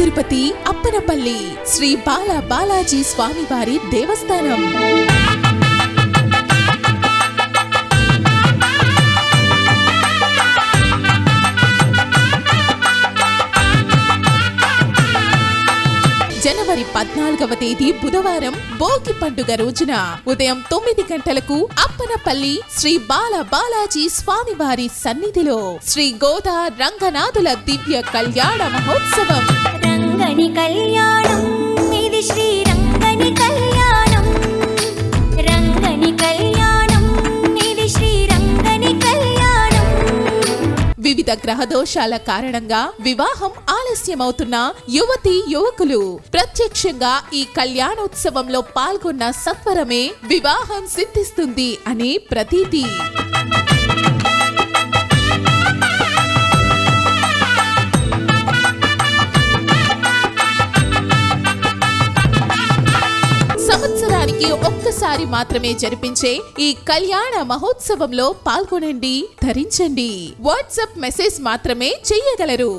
తిరుపతి అప్పనపల్లి శ్రీ బాల బాలాజీ స్వామివారి దేవస్థానం. జనవరి పద్నాలుగవ తేదీ బుధవారం భోగి పండుగ రోజున ఉదయం తొమ్మిది గంటలకు అప్పనపల్లి శ్రీ బాల బాలాజీ స్వామివారి సన్నిధిలో శ్రీ గోదా రంగనాథుల దివ్య కళ్యాణ మహోత్సవం. రంగని కళ్యాణం. ఇది శ్రీ రంగని కళ్యాణం. రంగని కళ్యాణం. ఇది శ్రీ రంగని కళ్యాణం. వివిధ గ్రహదోషాల కారణంగా వివాహం ఆలస్యమవుతున్న యువతి యువకులు ప్రత్యక్షంగా ఈ కళ్యాణోత్సవంలో పాల్గొన్న సత్వరమే వివాహం సిద్ధిస్తుంది అనే ప్రతీతి. సంవత్సరానికి ఒక్కసారి మాత్రమే జరిపించే ఈ కళ్యాణ మహోత్సవంలో పాల్గొనండి ధరించండి. వాట్సాప్ మెసేజ్ మాత్రమే చెయ్యగలరు